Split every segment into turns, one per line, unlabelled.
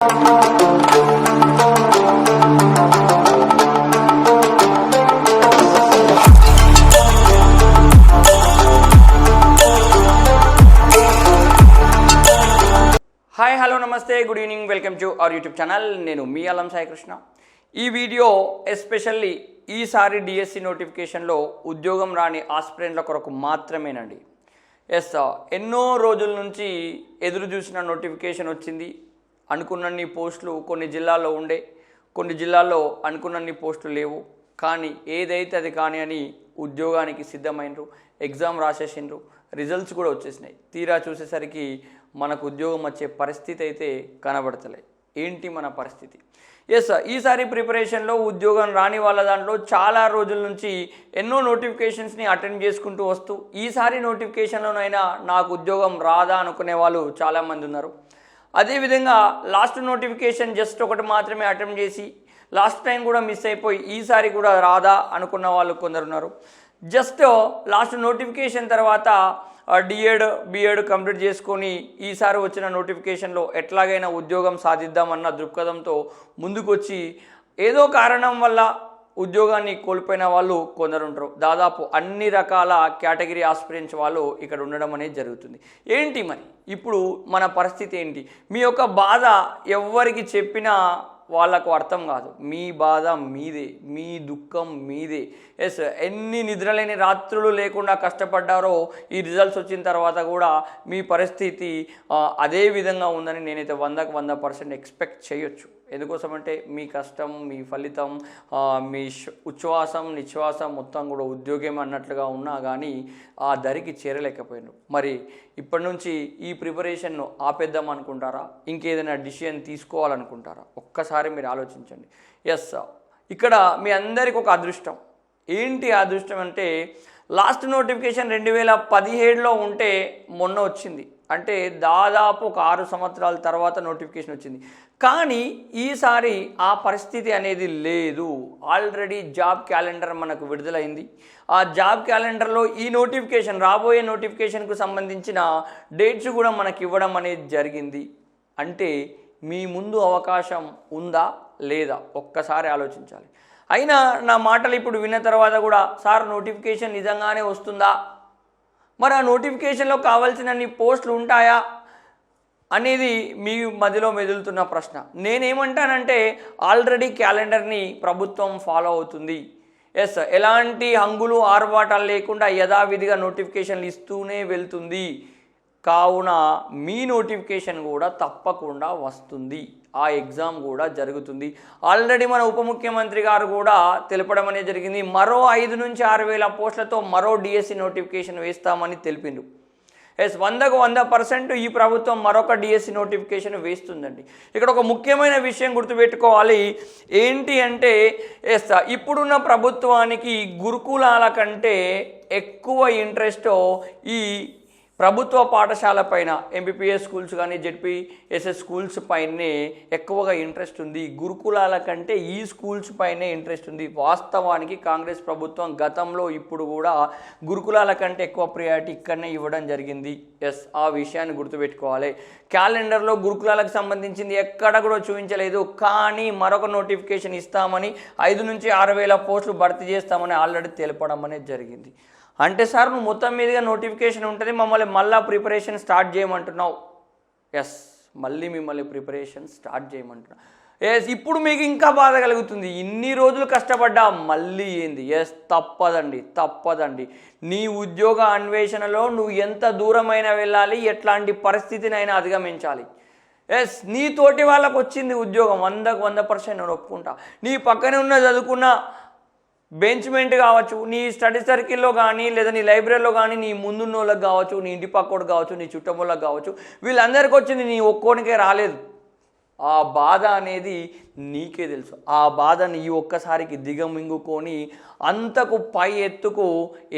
Hi hello నమస్తే good evening welcome to our YouTube channel నేను మీ అలం సాయికృష్ణ. ఈ వీడియో ఎస్పెషల్లీ ఈసారి డిఎస్సి నోటిఫికేషన్లో ఉద్యోగం రాని ఆస్పిరెంట్ల కొరకు మాత్రమేనండి. ఎస్ ఎన్నో రోజుల నుంచి ఎదురు చూసిన నోటిఫికేషన్ వచ్చింది. అనుకున్నన్ని పోస్టులు కొన్ని జిల్లాల్లో ఉండే కొన్ని జిల్లాల్లో అనుకున్నన్ని పోస్టులు లేవు. కానీ ఏదైతే అది కానీ అని ఉద్యోగానికి సిద్ధమైనరు ఎగ్జామ్ రాసేసిండ్రు రిజల్ట్స్ కూడా వచ్చేసినాయి. తీరా చూసేసరికి మనకు ఉద్యోగం వచ్చే పరిస్థితి అయితే కనబడతలే. ఏంటి మన పరిస్థితి? ఎస్ ఈసారి ప్రిపరేషన్లో ఉద్యోగం రాని వాళ్ళ దాంట్లో చాలా రోజుల నుంచి ఎన్నో నోటిఫికేషన్స్ని అటెండ్ చేసుకుంటూ వస్తూ ఈసారి నోటిఫికేషన్లోనైనా నాకు ఉద్యోగం రాదా అనుకునే వాళ్ళు చాలామంది ఉన్నారు. అదేవిధంగా లాస్ట్ నోటిఫికేషన్ జస్ట్ ఒకటి మాత్రమే అటెంప్ట్ చేసి లాస్ట్ టైం కూడా మిస్ అయిపోయి ఈసారి కూడా రాదా అనుకున్న వాళ్ళు కొందరు ఉన్నారు. జస్ట్ లాస్ట్ నోటిఫికేషన్ తర్వాత డిఎడ్ బిఎడ్ కంప్లీట్ చేసుకొని ఈసారి వచ్చిన నోటిఫికేషన్లో ఎట్లాగైనా ఉద్యోగం సాధిద్దామన్న దృక్పథంతో ముందుకొచ్చి ఏదో కారణం వల్ల ఉద్యోగాన్ని కోల్పోయిన వాళ్ళు కొందరు ఉంటారు దాదాపు అన్ని రకాల కేటగిరీ ఆస్పిరెంట్స్ వాళ్ళు ఇక్కడ ఉండడం అనేది జరుగుతుంది. ఏంటి మరి? ఇప్పుడు మన పరిస్థితి ఏంటి? మీ యొక్క బాధ ఎవ్వరికి చెప్పినా వాళ్ళకు అర్థం కాదు. మీ బాధ మీదే మీ దుఃఖం మీదే. ఎస్ ఎన్ని నిద్రలేని రాత్రులు లేకుండా కష్టపడ్డారో ఈ రిజల్ట్స్ వచ్చిన తర్వాత కూడా మీ పరిస్థితి అదే విధంగా ఉందని నేనైతే వందకు వంద పర్సెంట్ ఎక్స్పెక్ట్ చేయొచ్చు. ఎందుకోసమంటే మీ కష్టం మీ ఫలితం మీ ఉచ్ఛ్వాసం నిశ్వాసం మొత్తం కూడా ఉద్యోగం అన్నట్లుగా ఉన్నా కానీ ఆ దరికి చేరలేకపోయాను మరి ఇప్పటి నుంచి ఈ ప్రిపరేషన్ను ఆపేద్దాం అనుకుంటారా? ఇంకేదైనా డిసిషన్ తీసుకోవాలనుకుంటారా? ఒక్కసారి మీరు ఆలోచించండి. ఎస్ ఇక్కడ మీ అందరికి ఒక అదృష్టం. ఏంటి అదృష్టం అంటే లాస్ట్ నోటిఫికేషన్ రెండు వేల పదిహేడులో ఉంటే మొన్న వచ్చింది. అంటే దాదాపు ఒక ఆరు సంవత్సరాల తర్వాత నోటిఫికేషన్ వచ్చింది. కానీ ఈసారి ఆ పరిస్థితి అనేది లేదు. ఆల్రెడీ జాబ్ క్యాలెండర్ మనకు విడుదలైంది. ఆ జాబ్ క్యాలెండర్లో ఈ నోటిఫికేషన్ రాబోయే నోటిఫికేషన్కు సంబంధించిన డేట్స్ కూడా మనకి ఇవ్వడం అనేది జరిగింది. అంటే మీ ముందు అవకాశం ఉందా లేదా? ఒక్కసారి ఆలోచించాలి. అయినా నా మాటలు ఇప్పుడు విన్న తర్వాత కూడా సార్ నోటిఫికేషన్ నిజంగానే వస్తుందా? మరి ఆ నోటిఫికేషన్లో కావాల్సినన్ని పోస్టులు ఉంటాయా అనేది మీ మధ్యలో మెదులుతున్న ప్రశ్న. నేనేమంటానంటే ఆల్రెడీ క్యాలెండర్ని ప్రభుత్వం ఫాలో అవుతుంది. ఎస్ ఎలాంటి హంగులు ఆర్భాటాలు లేకుండా యథావిధిగా నోటిఫికేషన్లు ఇస్తూనే వెళ్తుంది. కావున మీ నోటిఫికేషన్ కూడా తప్పకుండా వస్తుంది. ఆ ఎగ్జామ్ కూడా జరుగుతుంది. ఆల్రెడీ మన ఉప ముఖ్యమంత్రి గారు కూడా తెలపడం అనేది జరిగింది. మరో ఐదు నుంచి ఆరు వేల పోస్టులతో మరో డిఎస్సి నోటిఫికేషన్ వేస్తామని తెలిపిండు. ఎస్ వందకు వంద పర్సెంట్ ఈ ప్రభుత్వం మరొక డిఎస్సి నోటిఫికేషన్ వేస్తుందండి. ఇక్కడ ఒక ముఖ్యమైన విషయం గుర్తుపెట్టుకోవాలి. ఏంటి అంటే ఎస్ ఇప్పుడున్న ప్రభుత్వానికి గురుకులాల కంటే ఎక్కువ ఇంట్రెస్ట్ ఈ ప్రభుత్వ పాఠశాల పైన ఎంబీపీఎస్ స్కూల్స్ కానీ జెడ్పీఎస్ఎస్ స్కూల్స్ పైనే ఎక్కువగా ఇంట్రెస్ట్ ఉంది. గురుకులాల కంటే ఈ స్కూల్స్ పైనే ఇంట్రెస్ట్ ఉంది. వాస్తవానికి కాంగ్రెస్ ప్రభుత్వం గతంలో ఇప్పుడు కూడా గురుకులాల కంటే ఎక్కువ ప్రియారిటీ ఇక్కడనే ఇవ్వడం జరిగింది. ఎస్ ఆ విషయాన్ని గుర్తుపెట్టుకోవాలి. క్యాలెండర్లో గురుకులాలకు సంబంధించింది ఎక్కడ కూడా చూపించలేదు. కానీ మరొక నోటిఫికేషన్ ఇస్తామని ఐదు నుంచి ఆరు వేల పోస్టులు భర్తీ చేస్తామని ఆల్రెడీ తెలపడం అనేది జరిగింది. అంటే సార్ నువ్వు మొత్తం మీదుగా నోటిఫికేషన్ ఉంటుంది మమ్మల్ని మళ్ళీ ప్రిపరేషన్ స్టార్ట్ చేయమంటున్నావు. ఎస్ మళ్ళీ మిమ్మల్ని ప్రిపరేషన్ స్టార్ట్ చేయమంటున్నావు ఎస్ ఇప్పుడు మీకు ఇంకా బాధ కలుగుతుంది. ఇన్ని రోజులు కష్టపడ్డా మళ్ళీ ఏంది? ఎస్ తప్పదండి తప్పదండి. నీ ఉద్యోగ అన్వేషణలో నువ్వు ఎంత దూరమైనా వెళ్ళాలి ఎట్లాంటి పరిస్థితినైనా అధిగమించాలి. ఎస్ నీ తోటి వాళ్ళకు వచ్చింది ఉద్యోగం వందకు వంద పర్సెంట్ నేను ఒప్పుకుంటా. నీ పక్కనే ఉన్న చదువుకున్న బెంచ్మెంట్ కావచ్చు నీ స్టడీ సర్కిల్లో కానీ లేదా నీ లైబ్రరీలో కానీ నీ ముందున్న వాళ్ళకి కావచ్చు నీ ఇంటి పక్కోడు కావచ్చు నీ చుట్టములకు కావచ్చు వీళ్ళందరికీ వచ్చింది నీ ఒక్కోనికే రాలేదు. ఆ బాధ అనేది నీకే తెలుసు. ఆ బాధని ఈ ఒక్కసారికి దిగమింగుకొని అంతకు పై ఎత్తుకు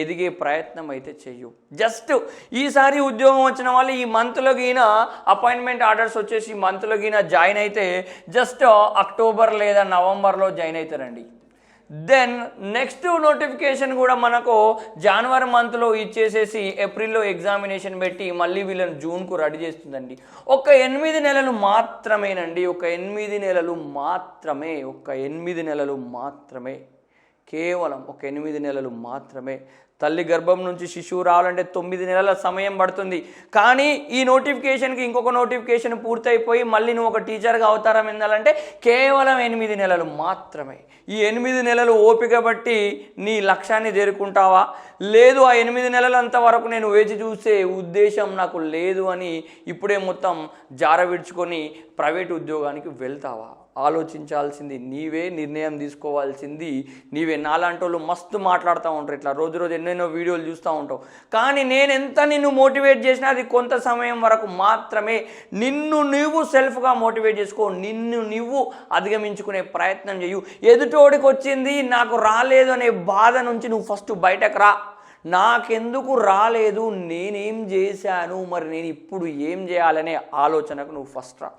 ఎదిగే ప్రయత్నం అయితే చెయ్యు. జస్ట్ ఈసారి ఉద్యోగం వచ్చిన వాళ్ళు ఈ మంత్లో గీన అపాయింట్మెంట్ ఆర్డర్స్ వచ్చేసి మంత్లో గీన జాయిన్ అయితే జస్ట్ అక్టోబర్ లేదా నవంబర్లో జాయిన్ అవుతారండి దెన్ నెక్స్ట్ నోటిఫికేషన్ కూడా మనకు జనవరి మంత్లో ఇచ్చేసేసి ఏప్రిల్లో ఎగ్జామినేషన్ పెట్టి మళ్ళీ వీళ్ళని జూన్కు రెడీ చేస్తుందండి. ఒక ఎనిమిది నెలలు మాత్రమేనండి ఒక ఎనిమిది నెలలు మాత్రమే ఒక ఎనిమిది నెలలు మాత్రమే. కేవలం ఒక ఎనిమిది నెలలు మాత్రమే. తల్లి గర్భం నుంచి శిశువు రావాలంటే తొమ్మిది నెలల సమయం పడుతుంది. కానీ ఈ నోటిఫికేషన్కి ఇంకొక నోటిఫికేషన్ పూర్తయిపోయి మళ్ళీ నువ్వు ఒక టీచర్గా అవతారం ఎందాలంటే కేవలం ఎనిమిది నెలలు మాత్రమే. ఈ ఎనిమిది నెలలు ఓపిక బట్టి నీ లక్ష్యాన్ని చేరుకుంటావా? లేదు ఆ ఎనిమిది నెలలంత వరకు నేను వేచి చూసే ఉద్దేశం నాకు లేదు అని ఇప్పుడే మొత్తం జార విడుచుకొని ప్రైవేట్ ఉద్యోగానికి వెళ్తావా? ఆలోచించాల్సింది నీవే నిర్ణయం తీసుకోవాల్సింది నీవే నాలాంటి వాళ్ళు మస్తు మాట్లాడుతూ ఉంటారు ఇట్లా. రోజు రోజు ఎన్నెన్నో వీడియోలు చూస్తూ ఉంటావు. కానీ నేను ఎంత నిన్ను మోటివేట్ చేసినా అది కొంత సమయం వరకు మాత్రమే. నిన్ను నువ్వు సెల్ఫ్గా మోటివేట్ చేసుకో నిన్ను నువ్వు అధిగమించుకునే ప్రయత్నం చేయు ఎదుటోడికి వచ్చింది నాకు రాలేదు అనే బాధ నుంచి నువ్వు ఫస్ట్ బయటకు రా. నాకెందుకు రాలేదు నేనేం చేశాను మరి నేను ఇప్పుడు ఏం చేయాలనే ఆలోచనకు నువ్వు ఫస్ట్ రా.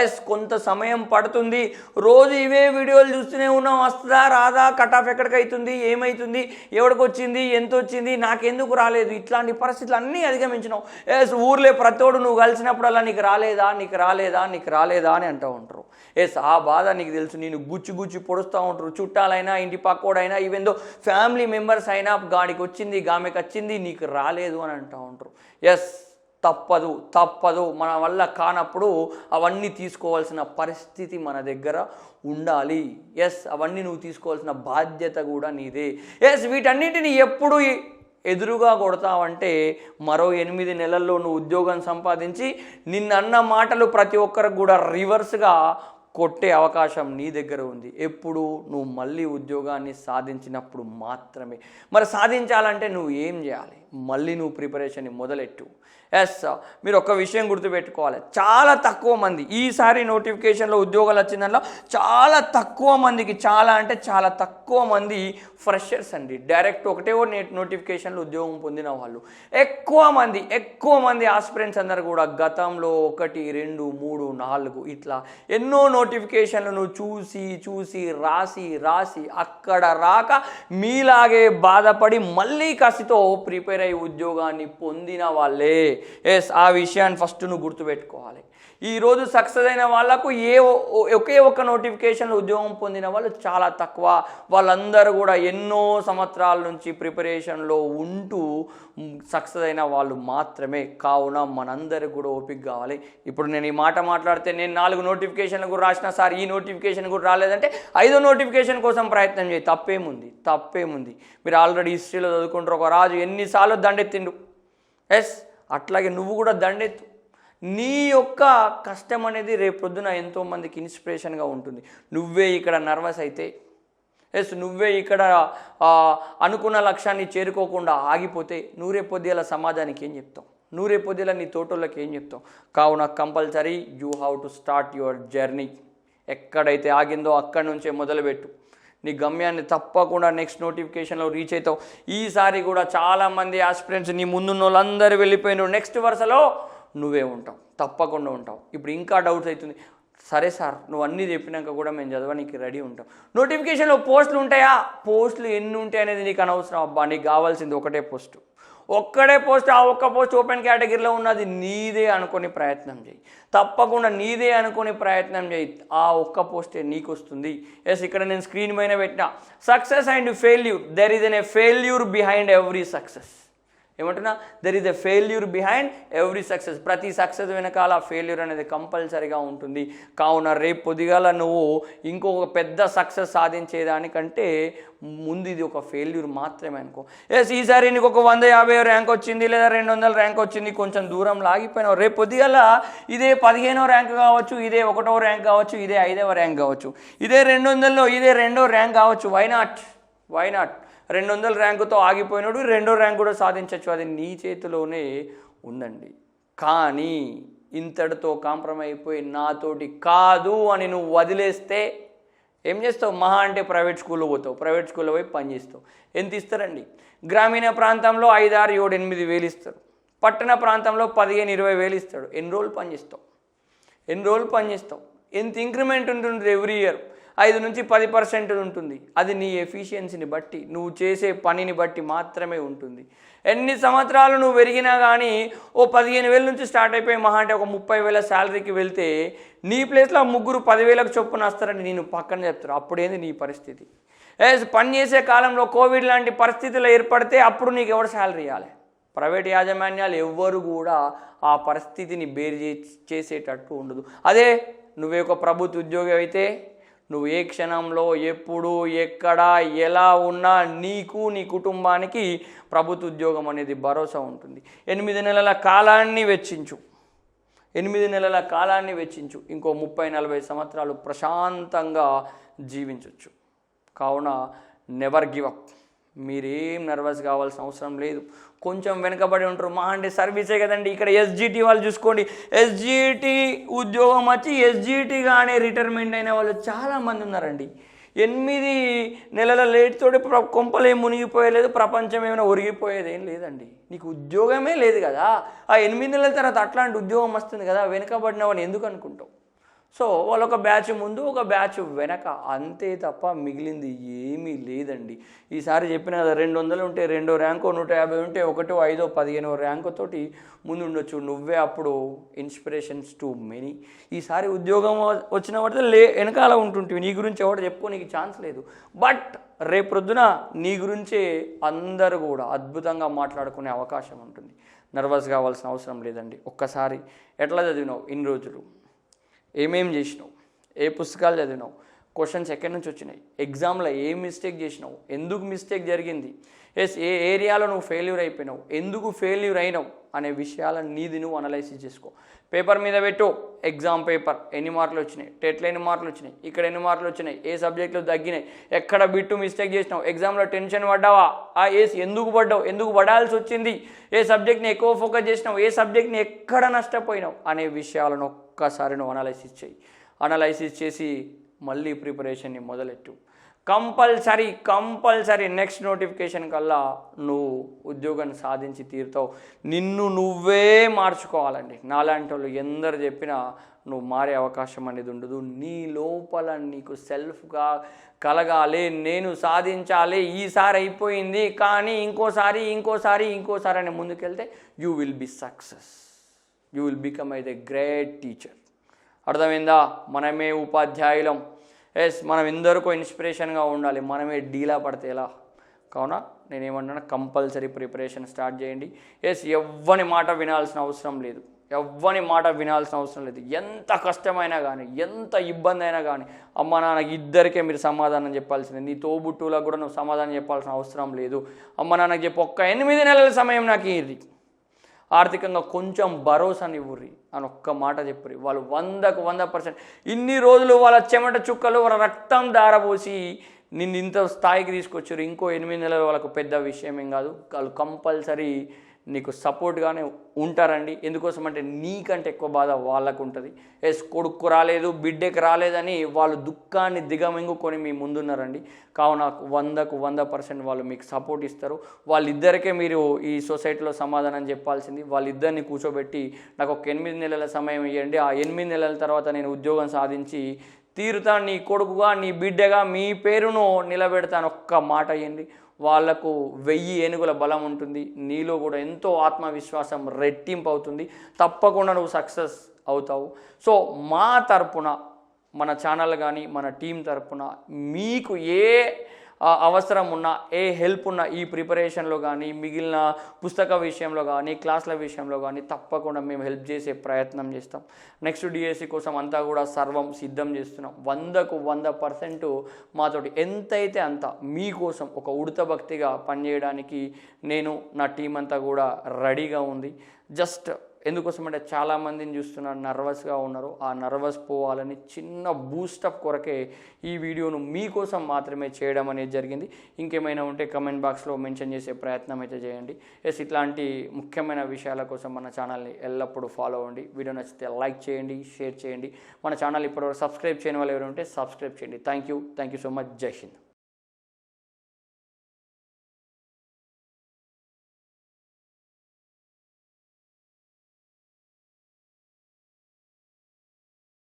ఎస్ కొంత సమయం పడుతుంది. రోజు ఇవే వీడియోలు చూస్తూనే ఉన్నాం. వస్తుందా రాదా కట్ ఆఫ్ ఎక్కడికి అవుతుంది ఏమవుతుంది ఎవడికి వచ్చింది ఎంత వచ్చింది నాకెందుకు రాలేదు? ఇట్లాంటి పరిస్థితులు అన్నీ అధిగమించినావు ఎస్ ఊర్లే ప్రతోడు నువ్వు కలిసినప్పుడల్లా నీకు రాలేదా నీకు రాలేదా నీకు రాలేదా అని అంటూ ఉంటారు. ఎస్ ఆ బాధ నీకు తెలుసు. నేను గుచ్చి గుచ్చి పొడుస్తూ ఉంటారు. చుట్టాలైనా ఇంటి పక్కోడైనా ఈవెందో ఫ్యామిలీ మెంబర్స్ అయినా గాడికి వచ్చింది గామెకి వచ్చింది నీకు రాలేదు అని అంటూ ఉంటారు. ఎస్. తప్పదు తప్పదు. మన వల్ల కానప్పుడు అవన్నీ తీసుకోవాల్సిన పరిస్థితి మన దగ్గర ఉండాలి. ఎస్ అవన్నీ నువ్వు తీసుకోవాల్సిన బాధ్యత కూడా నీదే. ఎస్ వీటన్నిటిని ఎప్పుడు ఎదురుగా కొడతావంటే మరో ఎనిమిది నెలల్లో నువ్వు ఉద్యోగం సంపాదించి నిన్నన్న మాటలు ప్రతి ఒక్కరికి కూడా రివర్స్గా కొట్టే అవకాశం నీ దగ్గర ఉంది. ఎప్పుడు నువ్వు మళ్ళీ ఉద్యోగాన్ని సాధించినప్పుడు మాత్రమే. మరి సాధించాలంటే నువ్వు ఏం చేయాలి? మళ్ళీ నువ్వు ప్రిపరేషన్ మొదలెట్టు. ఎస్ మీరు ఒక విషయం గుర్తుపెట్టుకోవాలి. చాలా తక్కువ మంది ఈసారి నోటిఫికేషన్లో ఉద్యోగాలు వచ్చిందల్లో చాలా తక్కువ మందికి చాలా అంటే చాలా తక్కువ మంది ఫ్రెషర్స్ అండి. డైరెక్ట్ ఒకటే నోటిఫికేషన్లో ఉద్యోగం పొందిన వాళ్ళు. ఎక్కువ మంది ఎక్కువ మంది ఆస్పిరెంట్స్ అందరు కూడా గతంలో ఒకటి రెండు మూడు నాలుగు ఇట్లా ఎన్నో నోటిఫికేషన్లను చూసి చూసి రాసి రాసి అక్కడ రాక మీలాగే బాధపడి మళ్ళీ కసితో ప్రిపేర్ అయ్యి ఉద్యోగాన్ని పొందిన వాళ్ళే. ఎస్ ఆ విషయాన్ని ఫస్ట్ నువ్వు గుర్తుపెట్టుకోవాలి. ఈరోజు సక్సెస్ అయిన వాళ్ళకు ఏ ఒకే ఒక్క నోటిఫికేషన్లో ఉద్యోగం పొందిన వాళ్ళు చాలా తక్కువ. వాళ్ళందరూ కూడా ఎన్నో సంవత్సరాల నుంచి ప్రిపరేషన్లో ఉంటూ సక్సెస్ అయిన వాళ్ళు మాత్రమే. కావున మనందరికి కూడా ఓపిక కావాలి. ఇప్పుడు నేను ఈ మాట మాట్లాడితే నేను నాలుగు నోటిఫికేషన్లు కూడా రాసిన సార్ ఈ నోటిఫికేషన్ కూడా రాలేదంటే ఐదో నోటిఫికేషన్ కోసం ప్రయత్నం చేయి. తప్పేముంది? తప్పేముంది? మీరు ఆల్రెడీ హిస్టరీలో చదువుకుంటారు. ఒక రాజు ఎన్నిసార్లు దండెత్తిండు? ఎస్? అట్లాగే నువ్వు కూడా దండెత్తు. నీ యొక్క కష్టం అనేది రేపొద్దున ఎంతోమందికి ఇన్స్పిరేషన్గా ఉంటుంది. నువ్వే ఇక్కడ నర్వస్ అయితే ఎస్ నువ్వే ఇక్కడ అనుకున్న లక్ష్యాన్ని చేరుకోకుండా ఆగిపోతే నువ్వు రేపు పొద్దుల సమాజానికి ఏం చెప్తావు నువ్వు పొద్దుల నీ తోటోళ్ళకి ఏం చెప్తావు కావున compulsory you have to start your journey. ఎక్కడైతే ఆగిందో అక్కడి నుంచే మొదలుపెట్టు. నీ గమ్యాన్ని తప్పకుండా నెక్స్ట్ నోటిఫికేషన్లో రీచ్ అవుతావు. ఈసారి కూడా చాలామంది ఆస్పిరెంట్స్ నీ ముందున్న వాళ్ళందరూ వెళ్ళిపోయినారు. నెక్స్ట్ వరుసలో నువ్వే ఉంటావు. తప్పకుండా ఉంటావు. ఇప్పుడు ఇంకా డౌట్స్ అవుతుంది. సరే సార్ నువ్వు అన్నీ చెప్పినాక కూడా మేము చదవడానికి రెడీ ఉంటాం. నోటిఫికేషన్లో పోస్టులు ఉంటాయా? పోస్టులు ఎన్ని ఉంటాయి అనేది నీకు అనవసరం. అబ్బా నీకు కావాల్సింది ఒకటే పోస్టు. ఒక్కడే పోస్ట్ ఆ ఒక్క పోస్ట్ ఓపెన్ కేటగిరీలో ఉన్నది నీదే అనుకుని ప్రయత్నం చేయి. తప్పకుండా నీదే అనుకుని ప్రయత్నం చేయి. ఆ ఒక్క పోస్టే నీకు వస్తుంది ఎస్ ఇక్కడ నేను స్క్రీన్ పైన పెట్టిన. Success and failure there is an a failure behind every success ఏమంటున్నా? There is a failure behind every success ప్రతి సక్సెస్ వెనకాల ఫెయిల్యూర్ అనేది కంపల్సరీగా ఉంటుంది. కావున రేపు పొద్దుగాల నువ్వు ఇంకొక పెద్ద సక్సెస్ సాధించేదానికంటే ముందు ఇది ఒక ఫెయిల్యూర్ మాత్రమే అనుకో. ఎస్ ఈసారి నీకు ఒక వంద యాభై ర్యాంక్ వచ్చింది లేదా రెండు వందల ర్యాంక్ వచ్చింది కొంచెం దూరం లాగిపోయినావు. రేపు పొద్దుగాల ఇదే పదిహేనో ర్యాంక్ కావచ్చు ఇదే ఒకటో ర్యాంక్ కావచ్చు ఇదే ఐదవ ర్యాంక్ కావచ్చు. ఇదే రెండు వందల్లో ఇదే రెండో ర్యాంక్ కావచ్చు. వై నాట్ వై నాట్ రెండు వందల ర్యాంకుతో ఆగిపోయినాడు రెండో ర్యాంక్ కూడా సాధించవచ్చు అది నీ చేతిలోనే ఉందండి. కానీ ఇంతటితో కాంప్రమైజ్ అయిపోయి నాతోటి కాదు అని నువ్వు వదిలేస్తే ఏం చేస్తావు? మహా అంటే ప్రైవేట్ స్కూల్లో పోతావు. ప్రైవేట్ స్కూల్లో పోయి పని చేస్తావు. ఎంత ఇస్తారండి? గ్రామీణ ప్రాంతంలో ఐదు ఆరు ఏడు ఎనిమిది వేలు ఇస్తారు. పట్టణ ప్రాంతంలో పదిహేను ఇరవై వేలు ఇస్తాడు. ఎన్ని రోజులు పని చేస్తావు? ఎన్ని రోజులు పని చేస్తావు? ఎంత ఇంక్రిమెంట్ ఉంటుంది ఎవ్రీ ఇయర్? ఐదు నుంచి పది పర్సెంట్ ఉంటుంది. అది నీ ఎఫిషియన్సీని బట్టి నువ్వు చేసే పనిని బట్టి మాత్రమే ఉంటుంది. ఎన్ని సంవత్సరాలు నువ్వు పెరిగినా కానీ ఓ పదిహేను వేల నుంచి స్టార్ట్ అయిపోయి మహా అంటే ఒక ముప్పై వేల శాలరీకి వెళ్తే నీ ప్లేస్లో ముగ్గురు పదివేలకు చొప్పున వస్తారని నేను పక్కన చెప్తారు అప్పుడేంది నీ పరిస్థితి? ఏస్ పని చేసే కాలంలో కోవిడ్ లాంటి పరిస్థితులు ఏర్పడితే అప్పుడు నీకు ఎవరు శాలరీ ఇవ్వాలి ప్రైవేట్ యాజమాన్యాలు ఎవ్వరు కూడా ఆ పరిస్థితిని బేర్ చే చేసేటట్టు ఉండదు. అదే నువ్వే ఒక ప్రభుత్వ ఉద్యోగి అయితే నువ్వు ఏ క్షణంలో ఎప్పుడు ఎక్కడ ఎలా ఉన్నా నీకు నీ కుటుంబానికి ప్రభుత్వ ఉద్యోగం అనేది భరోసా ఉంటుంది. ఎనిమిది నెలల కాలాన్ని వెచ్చించు. ఎనిమిది నెలల కాలాన్ని వెచ్చించు. ఇంకో ముప్పై నలభై సంవత్సరాలు ప్రశాంతంగా జీవించవచ్చు కావున నెవర్ గివ్ అప్ మీరేం నర్వస్ కావాల్సిన అవసరం లేదు. కొంచెం వెనకబడి ఉంటారు. మా అంటే సర్వీసే కదండి. ఇక్కడ ఎస్జిటి వాళ్ళు చూసుకోండి. ఎస్జిటి ఉద్యోగం వచ్చి ఎస్జిటిగానే రిటైర్మెంట్ అయిన వాళ్ళు చాలామంది ఉన్నారండి. ఎనిమిది నెలల లేట్ కొంపలు ఏం మునిగిపోయలేదు. ప్రపంచం ఏమైనా ఒరిగిపోయేది ఏం లేదండి. నీకు ఉద్యోగమే లేదు కదా. ఆ ఎనిమిది నెలల తర్వాత అట్లాంటి ఉద్యోగం వస్తుంది కదా. వెనుకబడిన వాడిని ఎందుకు అనుకుంటావు? సో వాళ్ళు ఒక బ్యాచ్ ముందు ఒక బ్యాచ్ వెనక అంతే తప్ప మిగిలింది ఏమీ లేదండి. ఈసారి చెప్పిన కదా రెండు వందలు ఉంటే రెండో ర్యాంకు నూట యాభై ఉంటే ఒకటో ఐదో పదిహేనో ర్యాంకుతోటి ముందు ఉండొచ్చు నువ్వే అప్పుడు ఇన్స్పిరేషన్స్ టు మెనీ. ఈసారి ఉద్యోగం వచ్చిన వాటితో లే వెనకాల ఉంటుంటివి. నీ గురించి ఎవరు చెప్పుకోనికి ఛాన్స్ లేదు. బట్ రేపొద్దున నీ గురించే అందరూ కూడా అద్భుతంగా మాట్లాడుకునే అవకాశం ఉంటుంది. నర్వస్ కావాల్సిన అవసరం లేదండి. ఒక్కసారి ఎట్లా చదివినావు? ఇన్ని రోజులు. ఏమేం చేసినావు? ఏ పుస్తకాలు చదివినావు? క్వశ్చన్స్ ఎక్కడి నుంచి వచ్చినాయి? ఎగ్జామ్లో ఏ మిస్టేక్ చేసినావు? ఎందుకు మిస్టేక్ జరిగింది? ఎస్ ఏ ఏరియాలో నువ్వు ఫెయిల్యూర్ అయిపోయినావు? ఎందుకు ఫెయిల్యూర్ అయినావు? అనే విషయాలను నీది నువ్వు అనలైసిస్ చేసుకో. పేపర్ మీద పెట్టు. ఎగ్జామ్ పేపర్ ఎన్ని మార్కులు వచ్చినాయి? టెట్లో ఎన్ని మార్కులు వచ్చినాయి? ఇక్కడ ఎన్ని మార్కులు వచ్చినాయి? ఏ సబ్జెక్టులు తగ్గినాయి? ఎక్కడ బిట్టు మిస్టేక్ చేసినావు? ఎగ్జామ్లో టెన్షన్ పడ్డావా? ఆ ఏస్ ఎందుకు పడ్డావు? ఎందుకు పడాల్సి వచ్చింది? ఏ సబ్జెక్ట్ని ఎక్కువ ఫోకస్ చేసినావు? ఏ సబ్జెక్ట్ని ఎక్కడ నష్టపోయినావు? అనే విషయాలను ఒక్కసారి నువ్వు అనలైసిస్ చేయి. అనలైసిస్ చేసి మళ్ళీ ప్రిపరేషన్ని మొదలెట్టు. కంపల్సరీ కంపల్సరీ నెక్స్ట్ నోటిఫికేషన్ కల్లా నువ్వు ఉద్యోగాన్ని సాధించి తీరుతావు. నిన్ను నువ్వే మార్చుకోవాలండి. నాలాంటి వాళ్ళు ఎందరు చెప్పినా నువ్వు మారే అవకాశం అనేది ఉండదు. నీ లోపల నీకు సెల్ఫ్గా కలగాలి. నేను సాధించాలి. ఈసారి అయిపోయింది. కానీ ఇంకోసారి ఇంకోసారి ఇంకోసారి అని ముందుకెళ్తే you will be success you will become I the great teacher అర్థమైందా? మనమే ఉపాధ్యాయులం. ఎస్ మనం ఎందరికో ఇన్స్పిరేషన్గా ఉండాలి. మనమే డీలా పడితే ఎలా? కావున నేనేమంటున్నా కంపల్సరీ ప్రిపరేషన్ స్టార్ట్ చేయండి. ఎస్ ఎవ్వని మాట వినాల్సిన అవసరం లేదు. ఎవ్వని మాట వినాల్సిన అవసరం లేదు. ఎంత కష్టమైనా కానీ ఎంత ఇబ్బంది అయినా కానీ అమ్మ నాన్నకి ఇద్దరికే మీరు సమాధానం చెప్పాల్సింది. నీ తోబుట్టులకు కూడా నువ్వు సమాధానం చెప్పాల్సిన అవసరం లేదు. అమ్మ నాన్నకి చెప్పి ఒక్క ఎనిమిది నెలల సమయం నాకు ఇది. ఆర్థికంగా కొంచెం భరోసానివ్వుర్రి అని ఒక్క మాట చెప్పుర్రి. వాళ్ళు వందకు వంద పర్సెంట్. ఇన్ని రోజులు వాళ్ళ చెమట చుక్కలు వాళ్ళ రక్తం దారబోసి నిన్ను ఇంత స్థాయికి తీసుకొచ్చారు. ఇంకో ఎనిమిది నెలలు వాళ్ళకు పెద్ద విషయం ఏం కాదు. వాళ్ళు కంపల్సరీ నీకు సపోర్ట్గానే ఉంటారండి. ఎందుకోసం అంటే నీకంటే ఎక్కువ బాధ వాళ్ళకు ఉంటుంది ఎస్ కొడుకు రాలేదు బిడ్డకి రాలేదని వాళ్ళు దుఃఖాన్ని దిగమింగుకొని మీ ముందున్నారండి. కావున వందకు వంద పర్సెంట్ వాళ్ళు మీకు సపోర్ట్ ఇస్తారు. వాళ్ళిద్దరికే మీరు ఈ సొసైటీలో సమాధానం చెప్పాల్సింది. వాళ్ళిద్దరిని కూర్చోబెట్టి నాకు ఒక ఎనిమిది నెలల సమయం ఇవ్వండి ఆ ఎనిమిది నెలల తర్వాత నేను ఉద్యోగం సాధించి తీరుతా. నీ కొడుకుగా నీ బిడ్డగా మీ పేరును నిలబెడతాను ఒక్క మాట అయ్యింది వాళ్ళకు వెయ్యి ఏనుగుల బలం ఉంటుంది. నీలో కూడా ఎంతో ఆత్మవిశ్వాసం రెట్టింపు అవుతుంది తప్పకుండా నువ్వు సక్సెస్ అవుతావు. సో మా తరపున మన ఛానల్ కానీ మన టీం తరపున మీకు ఏ అవసరం ఉన్న ఏ హెల్ప్ ఉన్న ఈ ప్రిపరేషన్లో కానీ మిగిలిన పుస్తక విషయంలో కానీ క్లాసుల విషయంలో కానీ తప్పకుండా మేము హెల్ప్ చేసే ప్రయత్నం చేస్తాం. నెక్స్ట్ డిఎస్సి కోసం అంతా కూడా సర్వం సిద్ధం చేస్తున్నాం. వందకు వంద పర్సెంట్ మాతోటి ఎంతైతే అంత మీకోసం ఒక ఉడత భక్తిగా పనిచేయడానికి నేను నా టీం అంతా కూడా రెడీగా ఉంది. జస్ట్ ఎందుకోసం అంటే చాలామందిని చూస్తున్నారు నర్వస్గా ఉన్నారు. ఆ నర్వస్ పోవాలని చిన్న బూస్టప్ కొరకే ఈ వీడియోను మీకోసం మాత్రమే చేయడం అనేది జరిగింది. ఇంకేమైనా ఉంటే కమెంట్ బాక్స్లో మెన్షన్ చేసే ప్రయత్నం అయితే చేయండి. ఎస్ ఇట్లాంటి ముఖ్యమైన విషయాల కోసం మన ఛానల్ని ఎల్లప్పుడూ ఫాలో అవ్వండి. వీడియో నచ్చితే లైక్ చేయండి షేర్ చేయండి. మన ఛానల్ ఇప్పటివరకు సబ్స్క్రైబ్ చేయని వాళ్ళు ఎవరు ఉంటే సబ్స్క్రైబ్ చేయండి. Thank you thank you so much జై హింద్